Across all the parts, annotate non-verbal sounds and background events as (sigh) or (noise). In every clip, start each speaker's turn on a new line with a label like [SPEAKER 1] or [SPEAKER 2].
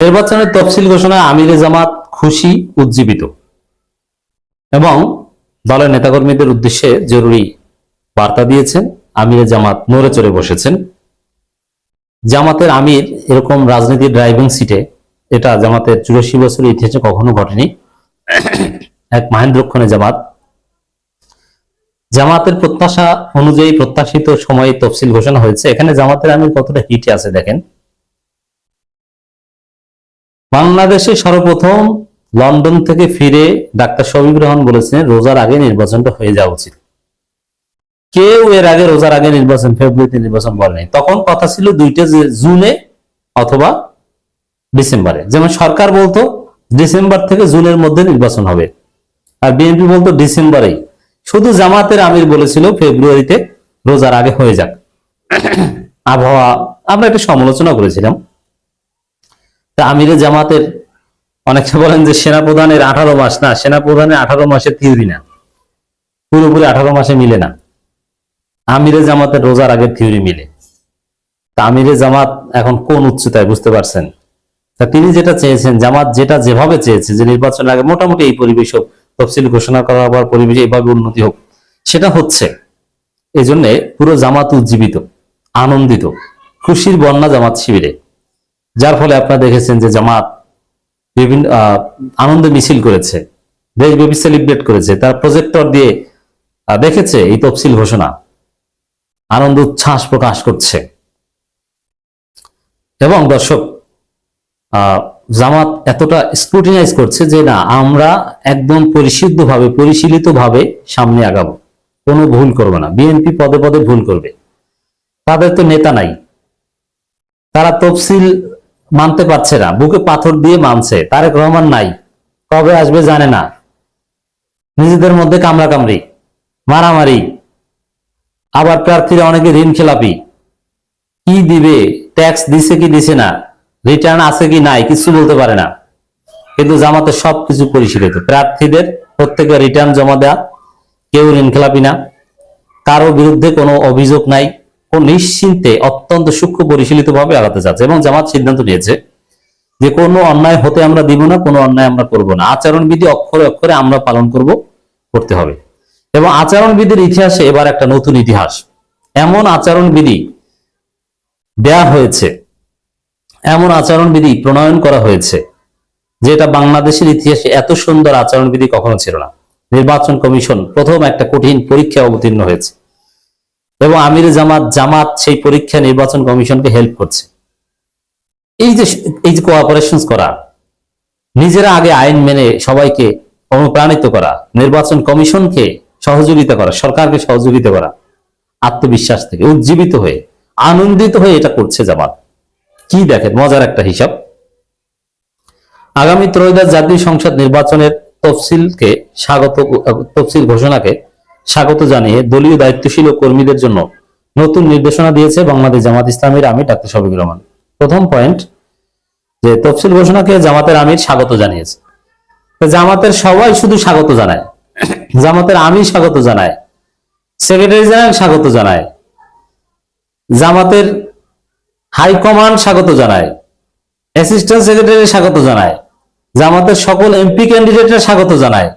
[SPEAKER 1] নির্বাচনের তফসিল ঘোষণায় আমিরে জামাত খুশি, উজ্জীবিত। এবং দলের নেতাকর্মীদের উদ্দেশ্যে জরুরি বার্তা দিয়েছেন, আমিরে জামাত নড়ে চড়ে বসেছেন। জামাতের আমির এরকম রাজনীতির ড্রাইভিং সিটে, এটা জামাতের চুরাশি বছরের ইতিহাসে কখনো ঘটেনি। এক মাহেন্দ্রক্ষণে জামাত। জামাতের প্রত্যাশা অনুযায়ী প্রত্যাশিত সময়ে তফসিল ঘোষণা হয়েছে। এখানে জামাতের আমির কতটা হিটে আছে দেখেন। বাংলাদেশে সর্বপ্রথম লন্ডন থেকে ফিরে ডাক্তার শফিক রহমান বলেছিলেন, রোজার আগে নির্বাচনটা হয়ে যাওয়া উচিত। কেউ এর আগে রোজার আগে নির্বাচন, ফেব্রুয়ারিতে নির্বাচন বলেনি তখন কথা ছিল দুইটা জুনে অথবা ডিসেম্বরে। যেমন সরকার বলতো, ডিসেম্বর থেকে জুনের মধ্যে নির্বাচন হবে। আর বিএনপি বলতো, ডিসেম্বরেই। শুধু জামাতের আমির বলেছিল, ফেব্রুয়ারিতে রোজার আগে হয়ে যাক। আবহাওয়া, আমরা একটা সমালোচনা করেছিলাম। তা আমিরে জামাতের অনেকে বলেন যে সেনাপ্রধানের আঠারো মাস, না, সেনাপ্রধানের আঠারো মাসের থিওরি না। পুরোপুরি আঠারো মাসে মিলে না। আমিরে জামাতের রোজার আগের থিওরি মিলে। তা আমিরে জামাত এখন কোন উচ্চতায় বুঝতে পারছেন? তা তিনি যেটা চেয়েছেন, জামাত যেটা যেভাবে চেয়েছে, যে নির্বাচনের আগে মোটামুটি এই পরিবেশ হোক, তফসিল ঘোষণা করা হওয়ার পরিবেশ এইভাবে উন্নতি হোক, সেটা হচ্ছে এই পুরো জামাত উজ্জীবিত, আনন্দিত, খুশির বন্যা জামাত শিবিরে। যার ফলে আপনারা দেখেছেন যে জামাত বিভিন্ন আনন্দ মিছিল করেছে দেশব্যাপী সেলিব্রেট করেছে। তার প্রজেক্টর দিয়ে দেখেছে এই তফসিল ঘোষণা। আনন্দ উচ্ছ্বাস প্রকাশ করছে। এবং দর্শক জামাত এতটা স্ক্রুটিনাইজ করছে যে না, আমরা একদম পরিশুদ্ধ ভাবে পরিশীলিত ভাবে সামনে আগাবো। কোনো ভুল করবে না। বিএনপি পদে পদে ভুল করবে। তাদের তো নেতা নাই। তারা তফসিল মানতে পারছে না, বুকে পাথর দিয়ে মানছে, তারেক রহমান নাই, কবে আসবে জানে না। নিজেদের মধ্যে কামড়া কামড়ি মারামারি, আবার প্রার্থীরা অনেকে ঋণ খেলাপি কি দিবে ট্যাক্স দিছে কি দিছে না রিটার্ন আছে কি নাই, কিছু বলতে পারে না। কিন্তু জামাতে সবকিছু পরিশীলিত। প্রার্থীদের প্রত্যেকে রিটার্ন জমা দেয়া, কেউ ঋণ খেলাপি না, কারও বিরুদ্ধে কোনো অভিযোগ নাই। কোন নিশ্চিন্তে অত্যন্ত সূক্ষ্ম পরিশীলিত ভাবে আগাতে চাচ্ছে এবং জামাত সিদ্ধান্ত নিয়েছে যে কোনো অন্যায় হতে আমরা দিব না, কোনো অন্যায় আমরা করব না। আচরণবিধি অক্ষরে অক্ষরে আমরা পালন করব, করতে হবে। এবং আচরণবিধির ইতিহাসে এবার একটা নতুন ইতিহাস। এমন আচরণবিধি দেয়া হয়েছে, এমন আচরণবিধি প্রণয়ন করা হয়েছে, যেটা বাংলাদেশের ইতিহাসে এত সুন্দর আচরণবিধি কখনো ছিল না। নির্বাচন কমিশন প্রথম একটা কঠিন পরীক্ষা অবতীর্ণ হয়েছে। এবং আমির জামাত জামাত সেই পরীক্ষা নির্বাচন কমিশনকে হেল্প করছে। এই যে এই যে কোঅপারেশন করা, নিজেরা আগে আইন মেনে সবাইকে অনুপ্রাণিত করা, নির্বাচন কমিশনকে সহযোগিতা করা, সরকারকে সহযোগিতা করা, আত্মবিশ্বাস থেকে উজ্জীবিত হয়ে, আনন্দিত হয়ে এটা করছে জামাত। কি দেখেন, মজার একটা হিসাব। আগামী ত্রয়োদশ জাতীয় সংসদ নির্বাচনের তফসিলকে স্বাগত, তফসিল ঘোষণাকে স্বাগত জানিয়ে দলীয় দায়িত্বশীল ও কর্মীদের জন্য নতুন নির্দেশনা দিয়েছে বাংলাদেশ জামাত ইসলামীর আমির ডাক্তার শফিক রহমান। প্রথম পয়েন্ট, যে তফসিল ঘোষণাকে জামাতের আমির স্বাগত জানিয়েছে। জামাতের সবাই শুধু স্বাগত জানায়। জামাতের আমির স্বাগত জানায়। সেক্রেটারি জেনারেল স্বাগত জানায়। জামাতের হাইকমান্ড স্বাগত জানায়। অ্যাসিস্ট্যান্ট সেক্রেটারি স্বাগত জানায়। জামাতের সকল এমপি ক্যান্ডিডেটরা স্বাগত জানায়।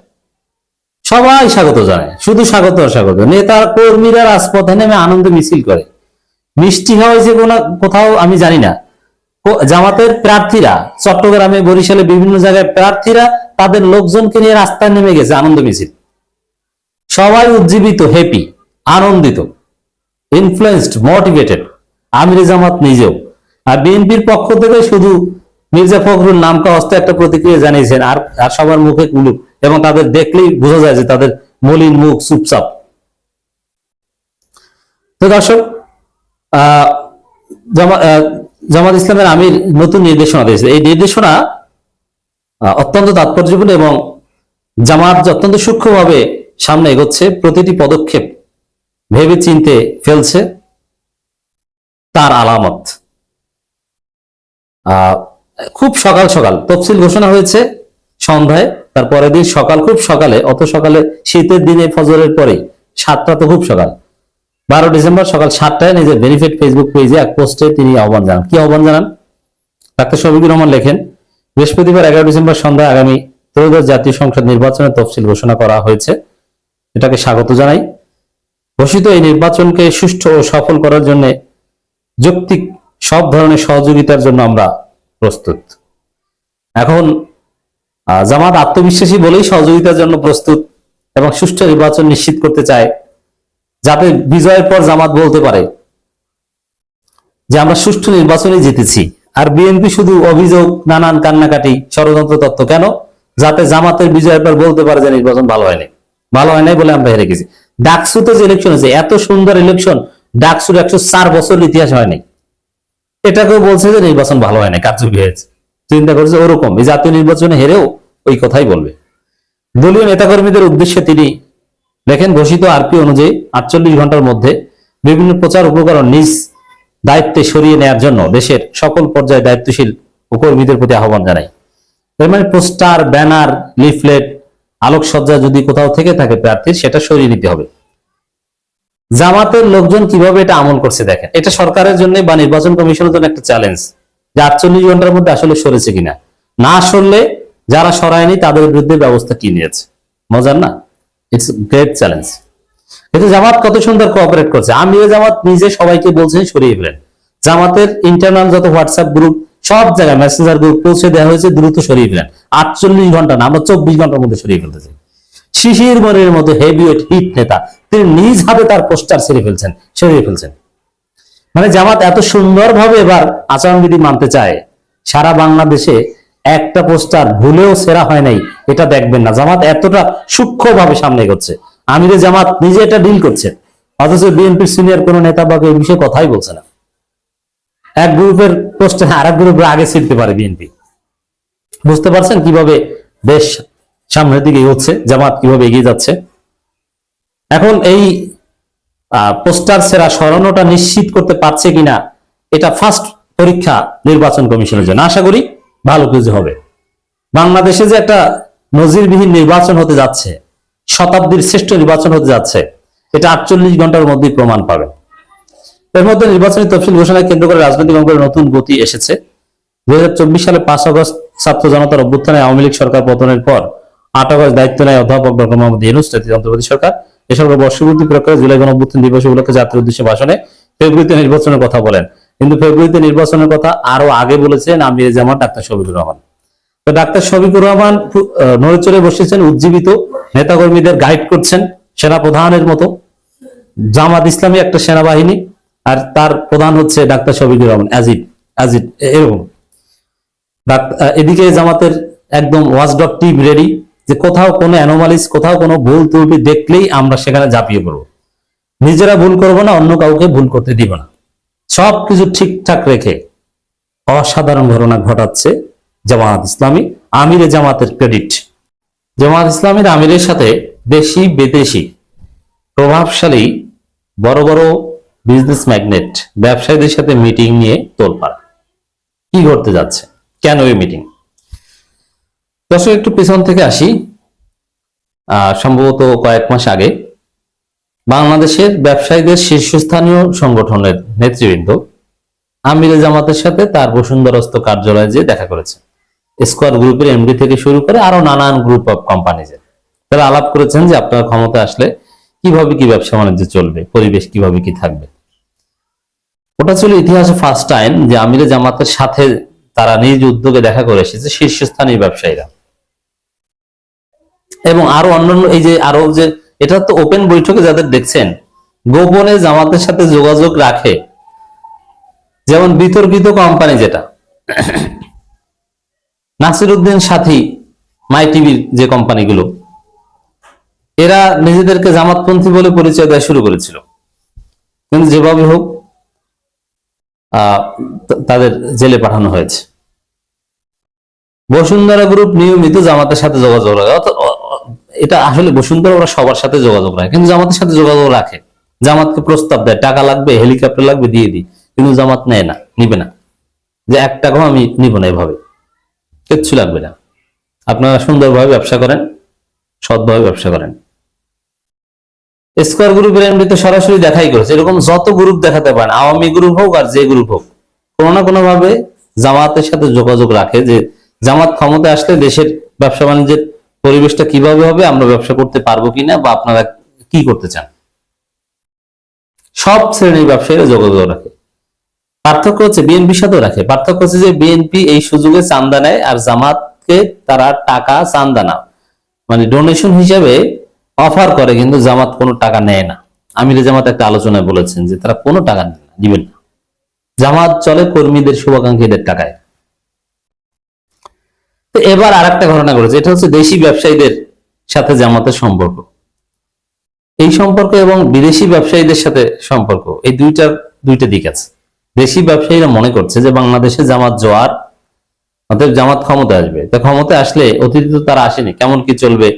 [SPEAKER 1] সবাই স্বাগত জানায়। শুধু স্বাগত স্বাগত। নেতা কর্মীরা রাজপথে নেমে আনন্দ মিছিল করে। মিষ্টি হয়েছে কোন কোথাও আমি জানি না। জামাতের প্রার্থীরা, চট্টগ্রামে, বরিশালে বিভিন্ন জায়গায় প্রার্থীরা তাদের লোকজনকে নিয়ে রাস্তায় নেমে গেছে আনন্দ মিছিল। সবাই উজ্জীবিত হ্যাপি আনন্দিত ইনফ্লুয়েন্সড মোটিভেটেড আমির জামাত নিজেও। আর বিএনপির পক্ষ থেকে শুধু মির্জা ফখরুল নামকা হস্তে একটা প্রতিক্রিয়া জানিয়েছেন। আর আর সবার মুখে কুলুপ। এবং তাদের দেখলেই বোঝা যায় যে তাদের মলিন মুখ চুপচাপ। তো দর্শক জামাত ইসলামের আমির নতুন নির্দেশনা দিয়েছে। এই নির্দেশনা অত্যন্ত তাৎপর্যপূর্ণ এবং জামাত অত্যন্ত সূক্ষ্মভাবে সামনে এগোচ্ছে, প্রতিটি পদক্ষেপ ভেবে চিনতে ফেলছে তার আলামত। খুব সকাল সকাল তফসিল ঘোষণা হয়েছে। সন্ধ্যায়, তার পরের দিন সকাল, খুব সকালে, অত সকালে শীতের দিনে ফজরের পরে সাতটা তো খুব সকাল। বারো ডিসেম্বর সকাল সাতটায় নিজের বেনিফিট ফেসবুক পেজে এক পোস্টে তিনি আহ্বান জানান। কি আহ্বান জানান? ডাক্তার শফিকুর রহমান লেখেন, বৃহস্পতিবার এগারো ডিসেম্বর সন্ধ্যা আগামী ত্রয়োদশ জাতীয় সংসদ নির্বাচনের তফসিল ঘোষণা করা হয়েছে। এটাকে স্বাগত জানাই। ঘোষিত এই নির্বাচনকে সুষ্ঠু ও সফল করার জন্য যৌক্তিক সব ধরনের সহযোগিতার জন্য আমরা প্রস্তুত। এখন জামাত আত্মবিশ্বাসী বলেই সহযোগিতার জন্য প্রস্তুত এবং সুষ্ঠু নির্বাচন নিশ্চিত করতে চায়, যাতে বিজয়ের পর জামাত বলতে পারে যে আমরা সুষ্ঠু নির্বাচনে জিতেছি। আর বিএনপি শুধু অভিযোগ, নানান কান্নাকাটি, ষড়যন্ত্র তত্ত্ব কেন? যাতে জামাতের বিজয়ের পর বলতে পারে যে নির্বাচন ভালো হয়নি। ভালো হয় নাই বলে আমরা হেরে গেছি। ডাকসুতে যে ইলেকশন হয়েছে, এত সুন্দর ইলেকশন ডাকসুর একশো চার বছর ইতিহাস হয়নি। এটাকেও বলছে যে নির্বাচন ভালো হয় না কারচুপি হয়েছে। চিন্তা করছে ওরকম, এই জাতীয় নির্বাচনে হেরেও ওই কথাই বলবে। দলীয় নেতাকর্মীদের উদ্দেশ্যে তিনি লেখেন, ঘোষিত আরপি অনুযায়ী আটচল্লিশ ঘণ্টার মধ্যে বিভিন্ন প্রচার উপকরণ নিজ দায়িত্বে সরিয়ে নেয়ার জন্য দেশের সকল পর্যায়ে দায়িত্বশীল কর্মীদের প্রতি আহ্বান জানাই এর মানে পোস্টার, ব্যানার, লিফলেট, আলোকসজ্জা যদি কোথাও থেকে থাকে প্রার্থীর সেটা সরিয়ে নিতে হবে। জামাতের লোকজন কীভাবে এটা আমল করছে দেখেন। এটা সরকারের জন্য বা নির্বাচন কমিশনের জন্য একটা চ্যালেঞ্জ যে আটচল্লিশ ঘণ্টার মধ্যে আসলে সরেছে কিনা। না সরলে যারা সরায়নি, তাদের বিরুদ্ধে ব্যবস্থা কি নিয়েছে? মজার না? ইটস গ্রেট চ্যালেঞ্জ কিন্তু জামাত কত সুন্দর কোঅপারেট করছে। আমিও জামাত নিজে সবাইকে বলছেন সরিয়ে ফেলেন। জামাতের ইন্টারনাল যত হোয়াটসঅ্যাপ গ্রুপ সব জায়গায় মেসেঞ্জার গ্রুপ পৌঁছে দেওয়া হয়েছে, দ্রুত সরিয়ে ফেলেন। আটচল্লিশ ঘণ্টা না, আমরা চব্বিশ ঘণ্টার মধ্যে সরিয়ে ফেলতে চাই শিশির মনের মতো হেভিওয়েট হিট নেতা, তিনি নিজ হাতে তার পোস্টার ছেড়ে ফেলছেন, সরিয়ে ফেলছেন। মানে জামাত এত সুন্দরভাবে এবার আচরণবিধি মানতে চায়, সারা বাংলাদেশে একটা পোস্টার ভুলেও সেরা হয় নাই, এটা দেখবেন না। জামাত এতটা সূক্ষ্মভাবে সামনে এগোচ্ছে। আমিরে জামাত নিজে এটা ডিল করছে। অথচ বিএনপির সিনিয়র কোন নেতা বা এই বিষয়ে কথাই বলছে না। এক গ্রুপের পোস্টার আর এক গ্রুপের আগে ছিলতে পারে বিএনপি। বুঝতে পারছেন কীভাবে দেশ সামনের দিকে এগোচ্ছে, জামাত কীভাবে এগিয়ে যাচ্ছে? এখন এই পোস্টার সেরা সরানোটা নিশ্চিত করতে পারছে কিনা, এটা ফার্স্ট পরীক্ষা নির্বাচন কমিশনের জন্য। আশা করি ভালো কিছু হবে। বাংলাদেশে যে একটা নজিরবিহীন নির্বাচন হতে যাচ্ছে, শতাব্দীর শ্রেষ্ঠ নির্বাচন হতে যাচ্ছে, এটা আটচল্লিশ ঘণ্টার মধ্যেই প্রমাণ পাবে। এর মধ্যে নির্বাচনী তফসিল ঘোষণায় কেন্দ্র করে রাজনৈতিক অঙ্গের নতুন গতি এসেছে। দুই হাজার চব্বিশ সালে পাঁচ আগস্ট ছাত্র জনতার অভ্যুত্থানে আওয়ামী লীগ সরকার পতনের পর আট আগস্ট দায়িত্ব নেয় অধ্যাপক ডক্টর মোহাম্মদ ইউনুস অন্তর্বর্তী সরকার। এ সরকার বর্ষপূর্তি প্রক্রিয়া জুলাই গণ অভ্যুত্থান দিবস উপলক্ষে জাতির উদ্দেশ্যে ভাষণে ফেব্রুয়ারিতে নির্বাচনের কথা বলেন। কিন্তু ফেব্রুয়ারিতে নির্বাচনের কথা আরও আগে বলেছেন আমির জামান ডাক্তার শফিকুর রহমান। তো ডাক্তার শফিকুর রহমান নড়েচড়ে বসেছেন, উজ্জীবিত নেতাকর্মীদের গাইড করছেন সেনা প্রধানের মতো। জামাত ইসলামী একটা সেনাবাহিনী, আর তার প্রধান হচ্ছে ডাক্তার শফিকুর রহমান অ্যাজিড অ্যাজিড এরকম। এদিকে জামাতের একদম ওয়াচডগ টিম রেডি যে কোথাও কোনো অ্যানোমালিস কোথাও কোনো ভুল ত্রুটি দেখলেই আমরা সেখানে ঝাঁপিয়ে পড়ব। নিজেরা ভুল করব না, অন্য কাউকে ভুল করতে দিব না। সব কিছু ঠিকঠাক রেখে অসাধারণ ঘটনা ঘটাচ্ছে জামাত ইসলামী আমিরে জামাতের ক্রেডিট। জামাত ইসলামীর আমিরের সাথে দেশি, বিদেশি, প্রভাবশালী বড় বড় বিজনেস ম্যাগনেট ব্যবসায়ীদের সাথে মিটিং নিয়ে তোলপাড়। কি ঘটতে যাচ্ছে? কেন এই মিটিং দর্শক, একটু পেছন থেকে আসি। সম্ভবত কয়েক মাস আগে বাংলাদেশের ব্যবসায়ীদের শীর্ষস্থানীয় সংগঠনের নেতৃবৃন্দ আমিরে জামাতের সাথে তার বসুন্ধরস্থ কার্যালয়ে যে দেখা করেছে। স্কোয়ার গ্রুপের এমডি থেকে শুরু করে আরও নানান গ্রুপ অফ কোম্পানিজের তারা আলাপ করেছেন যে আপনার ক্ষমতা আসলে কীভাবে কি ব্যবসা বাণিজ্য চলবে, পরিবেশ কীভাবে কি থাকবে। ওটা ছিল ইতিহাসে ফার্স্ট টাইম যে আমিরে জামাতের সাথে তারা নিজ উদ্যোগে দেখা করে এসেছে শীর্ষস্থানীয় ব্যবসায়ীরা। এবং আরও অন্যান্য এই যে আরও যে এটা তো ওপেন বৈঠকে যাদের দেখছেন, গোপনে জামাতের সাথে যোগাযোগ রাখে। যেমন বিতর্কিত কোম্পানি যেটা। (coughs) নাসিরুদ্দিন সাথী মাই টিভির যে কোম্পানিগুলো এরা নিজেদেরকে জামাতপন্থী বলে পরিচয় দেওয়া শুরু করেছিল। কিন্তু যেভাবে হোক তাদের জেলে পাঠানো হয়েছে। বসুন্ধরা গ্রুপ নিয়মিত জামাতের সাথে যোগাযোগ এটা আসলে বসুন্ধরা ওরা সবার সাথে যোগাযোগ রাখে। কিন্তু জামাতের সাথে যোগাযোগ রাখে। জামাতকে প্রস্তাব দেয়, টাকা লাগবে, হেলিকপ্টার লাগবে, দিয়ে দিই। কিন্তু জামাত নেয় না, নিবে না। যে এক টাকাও আমি নিব না এভাবে। কিচ্ছু লাগবে না। আপনারা সুন্দরভাবে ব্যবসা করেন, সৎভাবে ব্যবসা করেন। স্কোয়ার গ্রুপের এমনি তো সরাসরি দেখাই করেছে। এরকম যত গ্রুপ দেখাতে পারেন, আওয়ামী গ্রুপ হোক আর যে গ্রুপ হোক, কোনো না কোনো ভাবে জামাতের সাথে যোগাযোগ রাখে যে জামাত ক্ষমতা আসলে দেশের ব্যবসা বাণিজ্যের পরিবেশটা কীভাবে হবে, আমরা ব্যবসা করতে পারব কিনা বা আপনারা কি করতে চান? সব শ্রেণির ব্যবসায়ীরা যোগাযোগ রাখে। পার্থক্য হচ্ছে বিএনপির সাথেও রাখে। পার্থক্য হচ্ছে যে বিএনপি এই সুযোগে চান্দা নেয় আর জামাতকে তারা টাকা চান্দা না। মানে ডোনেশন হিসাবে অফার করে কিন্তু জামাত কোনো টাকা নেয় না। আমির জামাত একটা আলোচনায় বলেছেন যে তারা কোনো টাকা দিবেন না। জামাত চলে কর্মীদের শুভাকাঙ্ক্ষীদের টাকায়। তো এবার আর একটা ঘটনা ঘটেছে এটা হচ্ছে দেশি ব্যবসায়ীদের সাথে জামাতের সম্পর্ক। এই সম্পর্ক এবং বিদেশি ব্যবসায়ীদের সাথে সম্পর্ক, এই দুইটার দুইটা দিক আছে। দেশি ব্যবসায়ীরা মনে করছে যে বাংলাদেশে জামাত জোয়ার, অতএব জামাত ক্ষমতা আসবে। তা ক্ষমতা আসলে অতীতে তো তারা আসেনি, কেমন কি চলবে,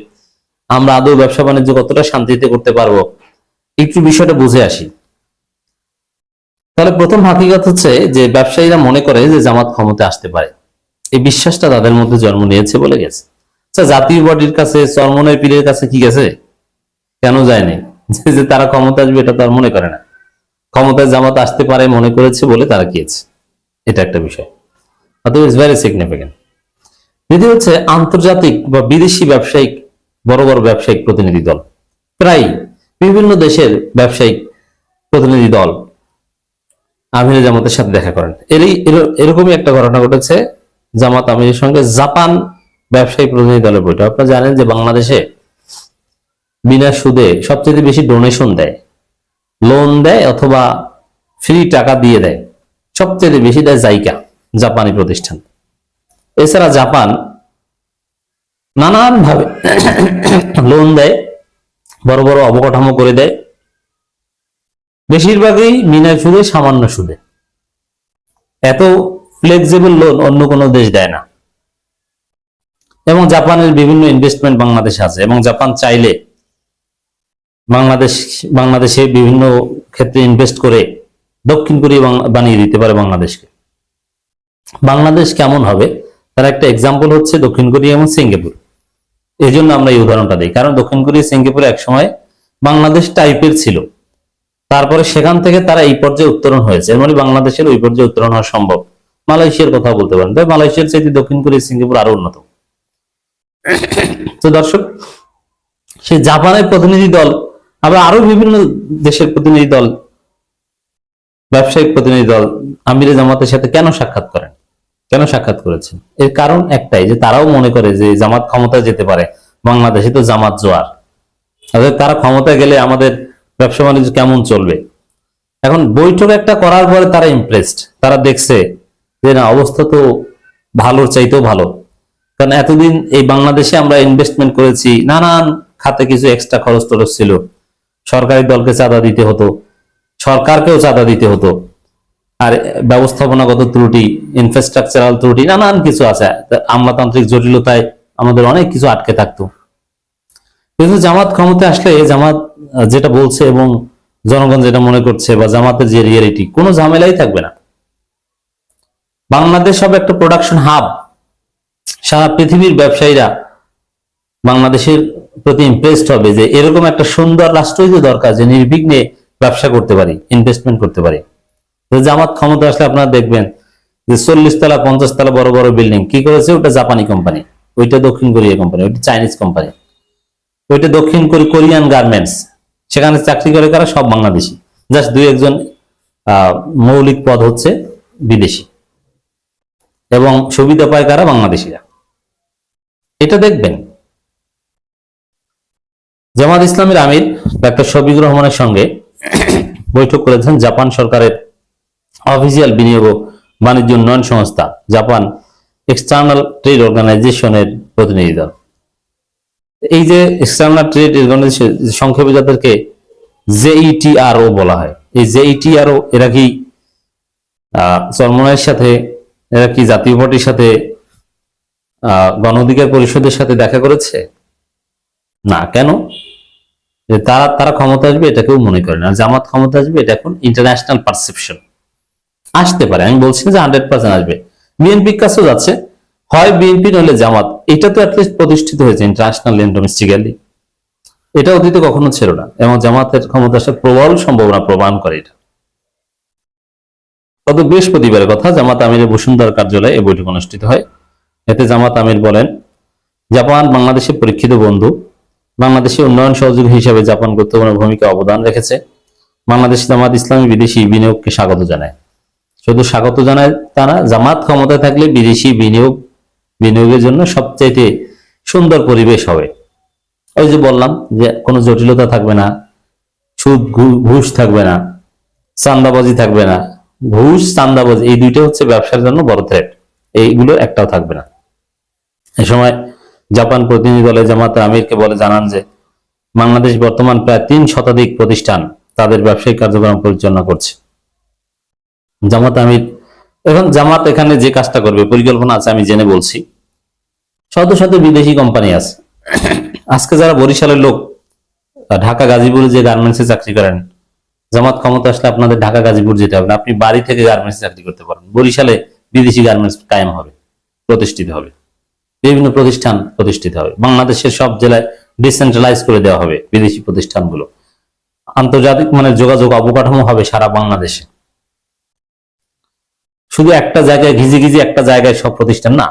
[SPEAKER 1] আমরা আদৌ ব্যবসা বাণিজ্য কতটা শান্তিতে করতে পারব, একটু বিষয়টা বুঝে আসি। তাহলে প্রথম হাকিগত হচ্ছে যে ব্যবসায়ীরা মনে করে যে জামাত ক্ষমতা আসতে পারে। এই বিশ্বাসটা তাদের মধ্যে জন্ম নিয়েছে বলে গেছে। আচ্ছা জাতীয় বডির কাছে, চরমনের পীরের কাছে কি গেছে? কেন যায়নি? যে তারা ক্ষমতা আসবে, এটা তার মনে করে না। ক্ষমতায় জামাত আসতে পারে মনে করেছে বলে তারা গিয়েছে এটা একটা বিষয়। অতএব ইটস ভেরি সিগনিফিকেন্ট দ্বিতীয় হচ্ছে, আন্তর্জাতিক বা বিদেশি ব্যবসায়িক, বড় বড় ব্যবসায়িক প্রতিনিধি দল। প্রায় বিভিন্ন দেশের ব্যবসায়িক প্রতিনিধি দল আমির জামাতের সাথে দেখা করেন। এরই এর- এরকমই একটা ঘটনা ঘটেছে জামাত আমিরের সঙ্গে জাপান ব্যবসায়ী প্রতিনিধি দলের বৈঠক। আপনারা জানেন যে বাংলাদেশে বিনা সুদে সবচেয়ে বেশি ডোনেশন দেয়। লোন দেয় অথবা ফ্রি টাকা দিয়ে দেয়। সবচেয়ে বেশি দেয় জাইকা, জাপানি প্রতিষ্ঠান। এছাড়া জাপান নানান ভাবে লোন দেয়, বড় বড় অবকাঠামো করে দেয়। বেশিরভাগই বিনা সুদে, সামান্য সুদে। এত ফ্লেক্সিবল লোন অন্য কোনো দেশ দেয় না। এবং জাপানের বিভিন্ন ইনভেস্টমেন্ট বাংলাদেশে আছে। এবং জাপান চাইলে বাংলাদেশ, বাংলাদেশে বিভিন্ন ক্ষেত্রে ইনভেস্ট করে দক্ষিণ কোরিয়া বানিয়ে দিতে পারে বাংলাদেশকে। বাংলাদেশ কেমন হবে? তার একটা এক্সাম্পল হচ্ছে দক্ষিণ কোরিয়া এবং সিঙ্গাপুর। এই জন্য আমরা এই উদাহরণটা দিই। কারণ দক্ষিণ কোরিয়া সিঙ্গাপুর একসময় বাংলাদেশ টাইপের ছিল। তারপরে সেখান থেকে তারা এই পর্যায়ে উত্তরণ হয়েছে। মানে বাংলাদেশের ওই পর্যায়ে উত্তরণ হওয়া সম্ভব। মালয়েশিয়ার কথা বলতে পারেন। তবে মালয়েশিয়ার চাইতে দক্ষিণ কোরিয়া, সিঙ্গাপুর আরও উন্নত। তো দর্শক সে জাপানের প্রতিনিধি দল, আবার আরও বিভিন্ন দেশের প্রতিনিধি দল, ব্যবসায়িক প্রতিনিধি দল, আমিরে জামাতের সাথে কেন সাক্ষাৎ করেন? কেন সাক্ষাৎ করেছেন? এর কারণ একটাই, যে তারাও মনে করে যে জামাত ক্ষমতায় যেতে পারে। বাংলাদেশে তো জামাত জোয়ার। তারা ক্ষমতায় গেলে আমাদের ব্যবসা বাণিজ্য কেমন চলবে? এখন বৈঠক একটা করার পরে তারা ইমপ্রেসড তারা দেখছে যে না, অবস্থা তো ভালোর চাইতেও ভালো। কারণ এতদিন এই বাংলাদেশে আমরা ইনভেস্টমেন্ট করেছি, নানান খাতে কিছু এক্সট্রা খরচ টরচ ছিল। সরকারি দলকে চাঁদা দিতে হতো, সরকারকেও চাঁদা দিতে হতো। আর ব্যবস্থাপনাগত ত্রুটি ইনফ্রাস্ট্রাকচারাল ত্রুটি, নানান কিছু আছে। আমলাতান্ত্রিক জটিলতায় আমাদের অনেক কিছু আটকে থাকতো। কিন্তু জামাত ক্ষমতা আসলে জামাত, যেটা বলছে এবং জনগণ যেটা মনে করছে বা জামাতের যে রিয়েলিটি কোনো ঝামেলাই থাকবে না। বাংলাদেশ হবে একটা প্রোডাকশন হাব সারা পৃথিবীর ব্যবসায়ীরা বাংলাদেশের প্রতি ইমপ্রেসড হবে যে এরকম একটা সুন্দর রাষ্ট্রই তো দরকার যে নির্বিঘ্নে ব্যবসা করতে পারি ইনভেস্টমেন্ট করতে পারি। জামাত ক্ষমতা আসলে আপনারা দেখবেন যে চল্লিশ তলা, পঞ্চাশ তলা বড় বড় বিল্ডিং কি করেছে? ওটা জাপানি কোম্পানি ওইটা দক্ষিণ কোরিয়া কোম্পানি ওইটা চাইনিজ কোম্পানি ওইটা দক্ষিণ কোরি- কোরিয়ান গার্মেন্টস সেখানে চাকরি করে কারা? সব বাংলাদেশি। জাস্ট দুই একজন মৌলিক পদ হচ্ছে বিদেশি। এবং সুবিধা পায় কারা? বাংলাদেশিরা। এটা দেখবেন। জামাত ইসলামের আমির ডাক্তার শফিকুর রহমানের সঙ্গে বৈঠক করেছেন জাপান সরকারের অফিসিয়াল বিনিয়োগ বাণিজ্য উন্নয়ন সংস্থা জাপান এক্সটার্নাল ট্রেড অর্গানাইজেশনের প্রতিনিধি দল। এই যে এক্সটার্নাল ট্রেড অর্গানাইজেশন সংক্ষেপে যাদেরকে জেইটিআরও বলা হয় এই জেইটিআরও এরা কি আহ, চরমনায়ের সাথে এরা কি জাতীয় পার্টির সাথে গণ অধিকার পরিষদের সাথে দেখা করেছে? না, কেন? তারা তারা ক্ষমতা আসবে এটা কেউ মনে করে না। জামাত ক্ষমতা আসবে, এটা এখন ইন্টারন্যাশনাল পারসেপশন আসতে পারে, আমি বলছি যে হান্ড্রেড পার্সেন্ট আসবে। বিএনপির কাছেও যাচ্ছে। হয় বিএনপি নইলে জামাত। এটা তো অ্যাটলিস্ট প্রতিষ্ঠিত হয়েছে ইন্টারন্যাশনাল ডোমেস্টিক্যালি এটা অতীতে কখনো ছিল না। এবং জামাতের ক্ষমতা আসার প্রবল সম্ভাবনা প্রমাণ করে এটা। গত বৃহস্পতিবারের কথা, জামাত আমিরের বসুন্ধরা কার্যালয়ে এই বৈঠক অনুষ্ঠিত হয়। এতে জামাত আমির বলেন, জাপান বাংলাদেশের পরীক্ষিত বন্ধু। বাংলাদেশের উন্নয়ন সহযোগী হিসেবে জাপান গুরুত্বপূর্ণ ভূমিকা অবদান রেখেছে। বাংলাদেশ জামাত ইসলামী বিদেশি বিনিয়োগকে স্বাগত জানায়। শুধু স্বাগত জানায় তারা জামাত ক্ষমতায় থাকলে বিদেশি বিনিয়োগ, বিনিয়োগের জন্য সবচাইতে সুন্দর পরিবেশ হবে। ওই যে বললাম যে কোনো জটিলতা থাকবে না, সুদ, ঘুষ থাকবে না চান্দাবাজি থাকবে না। ঘুষ চান্দাবাজি এই দুইটা হচ্ছে ব্যবসার জন্য বড় থ্রেট এইগুলো একটাও থাকবে না। এ সময় জাপান প্রতিনিধি দলে জামাতে আমিরকে বলে জানান যে, বাংলাদেশ বর্তমান প্রায় তিন শতাধিক প্রতিষ্ঠান তাদের ব্যবসায়িক কার্যক্রম পরিচালনা করছে। জামাত আমির, এখন জামাত এখানে যে কাজটা করবে, পরিকল্পনা আছে, আমি জেনে বলছি। শত শত বিদেশি কোম্পানি আছে। আজকে যারা বরিশালের লোক, ঢাকা, গাজীপুরে যে গার্মেন্টসে চাকরি করেন জামাত ক্ষমতা আসলে আপনাদের ঢাকা, গাজীপুর যেতে হবে আপনি বাড়ি থেকে গার্মেন্টস চাকরি করতে পারেন বরিশালে বিদেশি গার্মেন্টস কায়েম হবে, প্রতিষ্ঠিত হবে। বিভিন্ন প্রতিষ্ঠান প্রতিষ্ঠিত হবে। বাংলাদেশের সব জেলায় ডিসেন্ট্রালাইজ করে দেওয়া হবে বিদেশি প্রতিষ্ঠানগুলো। আন্তর্জাতিক মানে যোগাযোগ অবকাঠামো হবে সারা বাংলাদেশে। শুধু একটা জায়গায় ঘিজি ঘিজি একটা জায়গায় সব প্রতিষ্ঠান না।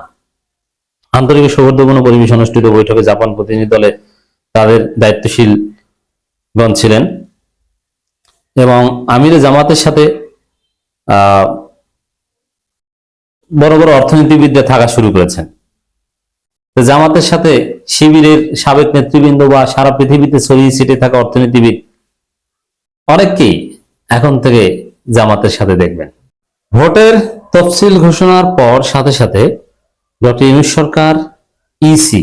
[SPEAKER 1] আন্তরিক সৌহার্দ্যপূর্ণ পরিবেশ অনুষ্ঠিত বৈঠকে জাপান প্রতিনিধি দলে তাদের দায়িত্বশীল গণ ছিলেন। এবং আমিরে জামাতের সাথে বড় বড় অর্থনীতিবিদরা থাকা শুরু করেছেন। জামাতের সাথে শিবিরের সাবেক নেতৃবৃন্দ বা সারা পৃথিবীতে ছড়িয়ে ছিটে থাকা অর্থনীতিবিদ অনেককেই এখন থেকে জামাতের সাথে দেখবেন। ভোটের তফসিল ঘোষণার পর সাথে সাথে ডক্টর ইউনুস সরকার, ইসি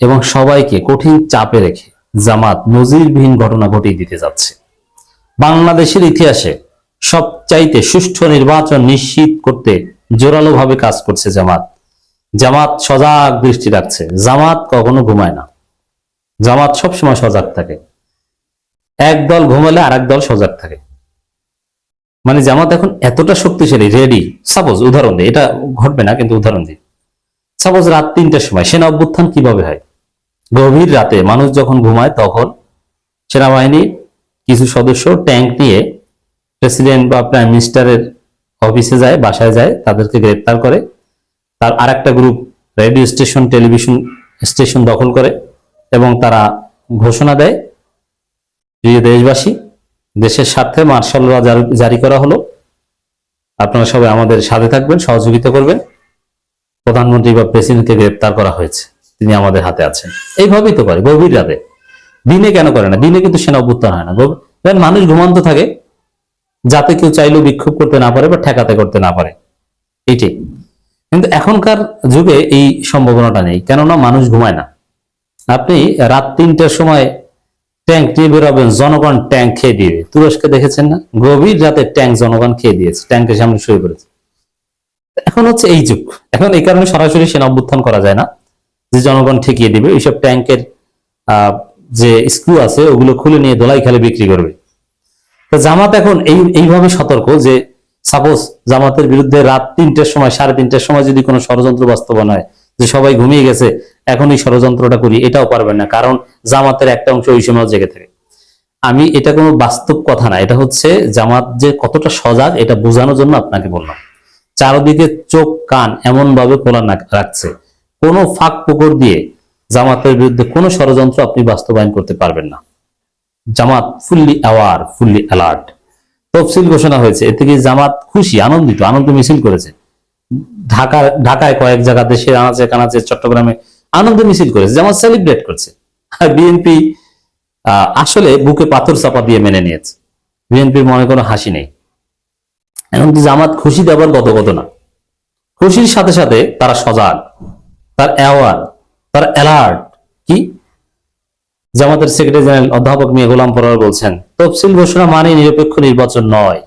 [SPEAKER 1] এবং সবাইকে কঠিন চাপে রেখে জামাত নজিরবিহীন ঘটনা ঘটিয়ে দিতে যাচ্ছে। বাংলাদেশের ইতিহাসে সবচাইতে সুষ্ঠু নির্বাচন নিশ্চিত করতে জোরালোভাবে কাজ করছে জামাত। জামাত সজাগ দৃষ্টি রাখছে। জামাত কখনো ঘুমায় না। জামাত সবসময় সজাগ থাকে। এক দল ঘুমালে আর দল সজাগ থাকে। মানে জামাত এখন এতটা শক্তিশালী রেডি সাপোজ উদাহরণ দিই এটা ঘটবে না, কিন্তু উদাহরণ দিই সাপোজ রাত তিনটার সময় সেনা অভ্যুত্থান কীভাবে হয়? গভীর রাতে মানুষ যখন ঘুমায়, তখন সেনাবাহিনীর কিছু সদস্য ট্যাঙ্ক নিয়ে প্রেসিডেন্ট বা প্রাইম মিনিস্টারের অফিসে যায়, বাসায় যায়, তাদেরকে গ্রেপ্তার করে। তার আরেকটা group radio station, television station দখল করে এবং তারা ঘোষণা দেয়, প্রিয় দেশবাসী, দেশের স্বার্থে মার্শাল ল জারি- করা হলো। আপনারা সবাই আমাদের সাথে থাকবেন, সহযোগিতা করবেন। প্রধানমন্ত্রী বা প্রেসিডেন্টকে গ্রেপ্তার করা হয়েছে, তিনি আমাদের হাতে আছেন। এইভাবেই তো করে, গভীর রাতে। দিনে কেন করে না? দিনে কিন্তু সেনা অভ্যুত্থান হয় না। দেখেন মানুষ ঘুমান্ত থাকে যাতে কেউ চাইলেও বিক্ষোভ করতে না পারে বা ঠেকাতে করতে না পারে। এইটাই কিন্তু এখনকার যুগে এই সম্ভাবনাটা নেই। কেননা মানুষ ঘুমায় না। আপনি রাত তিনটার সময় ট্যাঙ্ক নিয়ে বেরোবেন জনগণ ট্যাঙ্ক খেয়ে দিবে। তুরস্কে দেখেছেন না? গভীর রাতে ট্যাঙ্ক জনগণ খেয়ে দিয়েছে ট্যাঙ্কের সামনে শুয়ে পড়েছে। এখন হচ্ছে এই যুগ। এখন এই কারণে সরাসরি সেনা অভ্যুত্থান করা যায় না। যে জনগণ ঠেকিয়ে দিবে এইসব ট্যাঙ্কের আহ, যে স্ক্রু আছে, ওগুলো খুলে নিয়ে দোলাই খালে বিক্রি করবে। তো জামাত এখন এই, এইভাবে সতর্ক যে সাপোজ জামাতের বিরুদ্ধে রাত তিনটের সময়, সাড়ে তিনটের সময় যদি কোনো ষড়যন্ত্র বাস্তবায়ন হয়, যে সবাই ঘুমিয়ে গেছে, এখন এই ষড়যন্ত্রটা করি, এটাও পারবেন না, কারণ জামাতের একটা অংশ ওই সময় জেগে থাকে। আমি, এটা কোনো বাস্তব কথা না, এটা হচ্ছে জামাত যে কতটা সজাগ, এটা বোঝানোর জন্য আপনাকে বললাম। চারদিকে চোখ, কান এমন ভাবে খোলা রাখছে। কোনো ফাঁক পুকুর দিয়ে জামাতের বিরুদ্ধে কোনো ষড়যন্ত্র আপনি বাস্তবায়ন করতে পারবেন না। Jamaat fully aware fully alert তফসিল ঘোষণা হয়েছে, এতে কি জামাত খুশি, আনন্দিত? আনন্দ মিছিল করেছে। ঢাকা ঢাকায় কয়েক জায়গা দেশের আনাচে কানাচে চট্টগ্রামে আনন্দ মিছিল করেছে, জামাত সেলিব্রেট করছে। আর বিএনপি আসলে বুকে পাথর চাপা দিয়ে মেনে নিয়েছে। বিএনপির মনে কোনো হাসি নেই। এখন তো জামাত খুশি দেওয়ার গত গত না। খুশির সাথে সাথে তারা সজাগ, তার অ্যাওয়ার তার অ্যালার্ট কি? জামাতের সেক্রেটারি জেনারেল অধ্যাপক মিয়া গোলাম পরোয়ার বলছেন, তফসিল ঘোষণা মানে নিরপেক্ষ নির্বাচন নয়।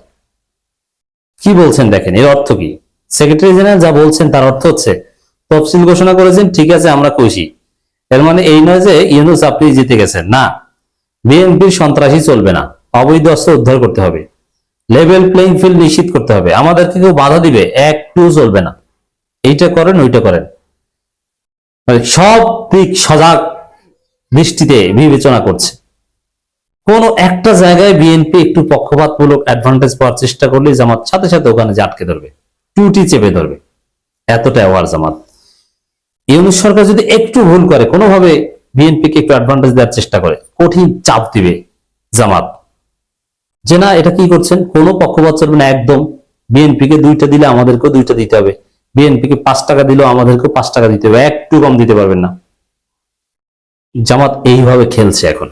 [SPEAKER 1] কি বলছেন দেখেন, এর অর্থ কি? সেক্রেটারি জেনারেল যা বলছেন তার অর্থ হচ্ছে, তফসিল ঘোষণা করেছেন, ঠিক আছে, আমরা খুশি। এর মানে এই নয় যে ইউনুস আপনি জিতে গেছেন, না। বিএনপির সন্ত্রাসী চলবে না, অবৈধ অস্ত্র উদ্ধার করতে হবে লেভেল প্লেইং ফিল্ড নিশ্চিত করতে হবে। আমাদেরকে কেউ বাধা দিবে, এক টু চলবে না। এইটা করেন, ওইটা করেন। সব দিক সজাগ দৃষ্টিতে বিবেচনা করছে। কোন একটা জায়গায় বিএনপি একটু পক্ষপাতমূলক অ্যাডভান্টেজ পাওয়ার চেষ্টা করলে জামাত সাথে সাথে ওখানে আটকে ধরবে টুটি চেপে ধরবে, এতটা অ্যাওয়ার জামাত ইউনুস সরকার যদি একটু ভুল করে, কোনোভাবে বিএনপিকে একটু অ্যাডভান্টেজ দেওয়ার চেষ্টা করে, কঠিন চাপ দিবে জামাত। যে না, এটা কি করছেন? কোনো পক্ষপাত চলবে না, একদম। বিএনপিকে দুইটা দিলে আমাদেরকেও দুইটা দিতে হবে। বিএনপিকে পাঁচ টাকা দিলেও আমাদেরকেও পাঁচ টাকা দিতে হবে, একটু কম দিতে পারবেন না। জামাত এইভাবে খেলছে এখন।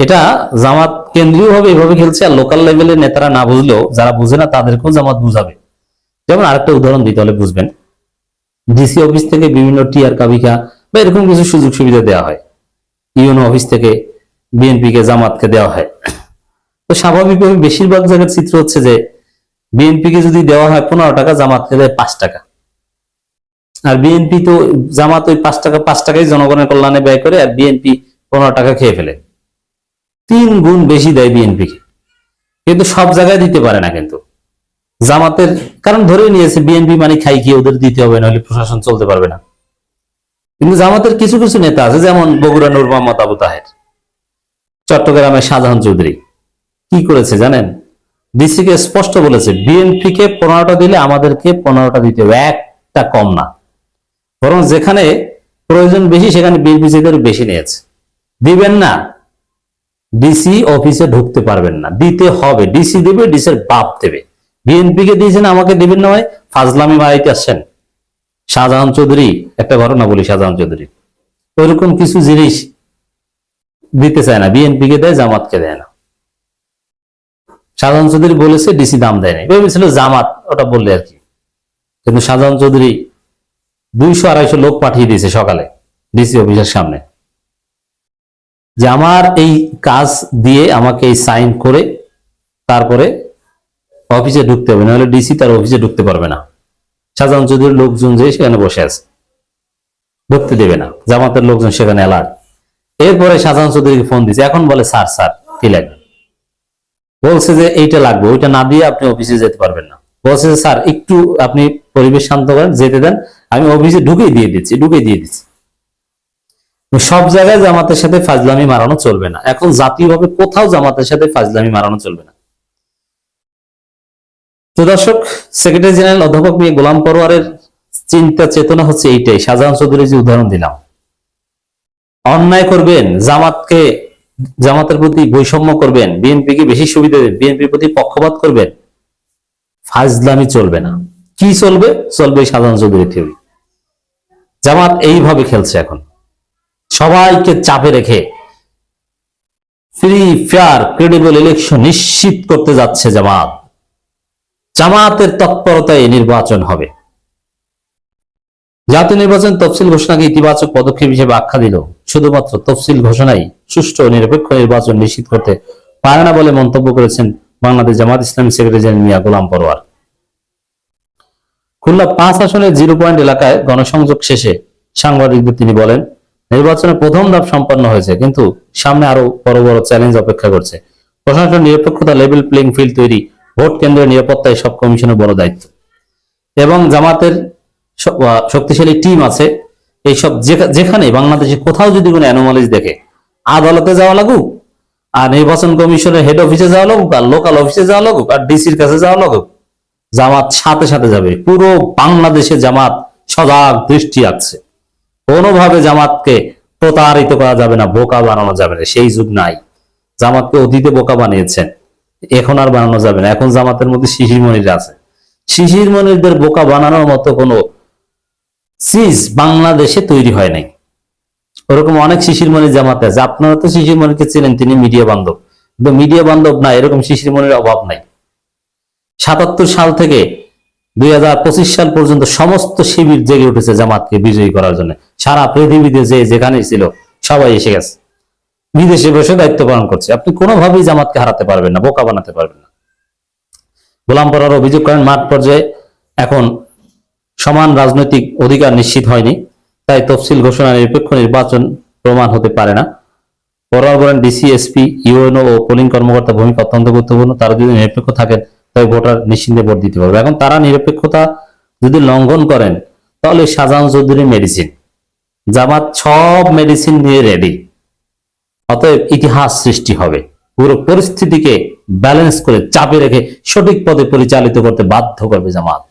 [SPEAKER 1] এটা জামাত কেন্দ্রীয় ভাবে এইভাবে খেলছে আর লোকাল লেভেলের নেতারা না বুঝলেও, যারা বুঝে না তাদেরকেও জামাত বুঝাবে। যেমন আরেকটা উদাহরণ দিতে হলে বুঝবেন। ডিসি অফিস থেকে বিভিন্ন টিআর কাবিকা বা এরকম কিছু সুযোগ সুবিধা দেওয়া হয়। ইউনো অফিস থেকে বিএনপি কে জামাতকে দেওয়া হয়। তো স্বাভাবিকভাবে বেশিরভাগ জায়গার চিত্র হচ্ছে যে বিএনপি কে যদি দেওয়া হয় পনেরো টাকা জামাতকে দেয় পাঁচ টাকা। আর বিএনপি তো জামাত ওই পাঁচ টাকা, পাঁচ টাকাই জনগণের কল্যাণে ব্যয় করে আর বিএনপি পনেরো টাকা খেয়ে ফেলে। তিন গুণ বেশি দেয় বিএনপি কে। কিন্তু সব জায়গায় দিতে পারে না কিন্তু। জামাতের, কারণ ধরে নিয়েছে বিএনপি মানে খাই কি, ওদের দিতে হবে, নাহলে প্রশাসন চলতে পারবে না। কিন্তু জামাতের কিছু কিছু নেতা আছে, যেমন বগুড়া নূর মোহাম্মদ আবু তাহের, চট্টগ্রামের শাহজাহান চৌধুরী। কি করেছে জানেন? ডিসি কে স্পষ্ট বলেছে বিএনপি কে পনেরোটা দিলে আমাদেরকে পনেরোটা দিতে হবে, একটা কম না। বরং যেখানে প্রয়োজন বেশি, সেখানে বিএনপি থেকে বেশি নিয়েছে। দিবেন না। ডিসি অফিসে ঢুকতে পারবেন না। দিতে হবে। ডিসি দেবে, ডিসির বাপ দেবে। বিএনপি কে দিয়েছেন, আমাকে দিবেন না হয় ফাজলামি মারাইতে আসছেন। শাহজাহান চৌধুরী, একটা ঘটনা বলি শাহজাহান চৌধুরী। ওইরকম কিছু জিনিস দিতে চায় না। বিএনপি কে দেয়, জামাতকে দেয় না। শাহজাহান চৌধুরী বলেছে ডিসি দাম দেয় নাই। ভেবেছিল জামাত, ওটা বললে আর কি। কিন্তু শাহজাহান চৌধুরী দুইশো আড়াইশো লোক পাঠিয়ে দিয়েছে সকালে ডিসি অফিসের সামনে। যে আমার এই কাজ দিয়ে আমাকে এই সাইন করে তারপরে অফিসে ঢুকতে হবে, নাহলে ডিসি তার অফিসে ঢুকতে পারবে না। শাহজাহান চৌধুরীর লোকজন যে সেখানে বসে আছে, ঢুকতে দেবে না। জামাতের লোকজন সেখানে অ্যালার্ট। এরপরে শাহজাহান চৌধুরীকে ফোন দিচ্ছে এখন বলে, স্যার স্যার, কি লাগবে? বলছে যে এইটা লাগবে, ওইটা না দিয়ে আপনি অফিসে যেতে পারবেন না। বলছে যে, স্যার, একটু আপনি পরিবেশ শান্ত করেন, যেতে দেন। আমি অফিসে ঢুকেই দিয়ে দিচ্ছি ঢুকে দিয়ে দিচ্ছি। সব জায়গায় জামাতের সাথে ফাজলামি মারানো চলবে না। এখন জাতীয়ভাবে কোথাও জামাতের সাথে ফাজলামি মারানো চলবে না। তো দর্শক সেক্রেটারি জেনারেল অধ্যাপক মিয়া গোলাম পরোয়ারের চিন্তা চেতনা হচ্ছে এইটাই। শাহজাহান চৌধুরী যে উদাহরণ দিলাম, অন্যায় করবেন জামাতকে জামাতের প্রতি বৈষম্য করবেন বিএনপি কে বেশি সুবিধা দেবেন, বিএনপির প্রতি পক্ষপাত করবেন, ফাজলামি চলবে না। কি চলবে? চলবে সাধারণ চৌধুরী থিওরি জামাত এইভাবে খেলছে এখন। সবাইকে চাপে রেখে ফ্রি ফেয়ার ক্রেডিবল ইলেকশন নিশ্চিত করতে যাচ্ছে জামাত। জামাতের তৎপরতায় নির্বাচন হবে। জাতীয় নির্বাচন তফসিল ঘোষণাকে ইতিবাচক পদক্ষেপ হিসেবে আখ্যা দিল। শুধুমাত্র তফসিল ঘোষণাই সুষ্ঠু নিরপেক্ষ নির্বাচন নিশ্চিত করতে পারে না বলে মন্তব্য করেছেন বাংলাদেশ জামাত ইসলামী সেক্রেটারি জেনারেল মিয়া গোলাম পরোয়ার। খুলনা পাঁচ আসনের জিরো পয়েন্ট এলাকায় গণসংযোগ শেষে সাংবাদিকদের তিনি বলেন নির্বাচনের প্রথম ধাপ সম্পন্ন হয়েছে, কিন্তু সামনে আরও বড় বড় চ্যালেঞ্জ অপেক্ষা করছে। প্রশাসন নিরপেক্ষতা লেভেল প্লেইং ফিল্ড তৈরি, ভোট কেন্দ্রের নিরাপত্তায় সব কমিশনের বড় দায়িত্ব। এবং জামাতের শক্তিশালী টিম আছে। এইসব যেখা- যেখানে বাংলাদেশে কোথাও যদি কোনো অ্যানোমালিজ দেখে, আদালতে যাওয়া লাগুক, আর নির্বাচন কমিশনের হেড অফিসে যাওয়া লাগুক, আর লোকাল অফিসে যাওয়া লাগুক, আর ডিসির কাছে যাওয়া লাগুক, জামাত সাথে সাথে যাবে। পুরো বাংলাদেশে জামাত সজাগ দৃষ্টি আছে কোনোভাবে জামাতকে প্রতারিত করা যাবে না, বোকা বানানো যাবে না, সেই যুগ নাই। জামাতকে অতীতে বোকা বানিয়েছেন, এখন আর বানানো যাবে না। এখন জামাতের মধ্যে শিশির মনির আছে। শিশির মনিরদের বোকা বানানোর মতো কোনো সিজ বাংলাদেশে তৈরি হয় নাই। ওরকম অনেক শিশির মনির জামাতে আছে। আপনারা তো শিশির মনিরকে চেনেন, তিনি মিডিয়া বান্ধব। কিন্তু মিডিয়া বান্ধব না, এরকম শিশির মনির অভাব নাই। সাতাত্তর সাল থেকে দুই সাল পর্যন্ত সমস্ত শিবির জেগে উঠেছে জামাতকে বিজয়ী করার জন্য। সারা পৃথিবীতে যে যেখানে ছিল, সবাই এসে গেছে। বিদেশে বসে দায়িত্ব পালন করছে। আপনি কোনোভাবেই জামাতকে হারাতে পারবেন না, বোকা বানাতে পারবেন না। গোলাম পরার অভিযোগ করেন, মাঠ পর্যায়ে এখন সমান রাজনৈতিক অধিকার নিশ্চিত হয়নি, তাই তফসিল ঘোষণা নিরপেক্ষ নির্বাচন প্রমাণ হতে পারে না। পরোয়ার বলেন ডিসি, এসপি, ইউএনও ও পোলিং কর্মকর্তা ভূমিকা অত্যন্ত গুরুত্বপূর্ণ। তারা যদি নিরপেক্ষ থাকেন তবে ভোটার নিশ্চিন্তে ভোট দিতে পারবে। এখন তারা নিরপেক্ষতা যদি লঙ্ঘন করেন, তাহলে শাহজাহান চৌধুরী মেডিসিন জামাত সব মেডিসিন নিয়ে রেডি অতএব ইতিহাস সৃষ্টি হবে। পুরো পরিস্থিতিকে ব্যালেন্স করে চাপে রেখে সঠিক পদে পরিচালিত করতে বাধ্য করবে জামাত।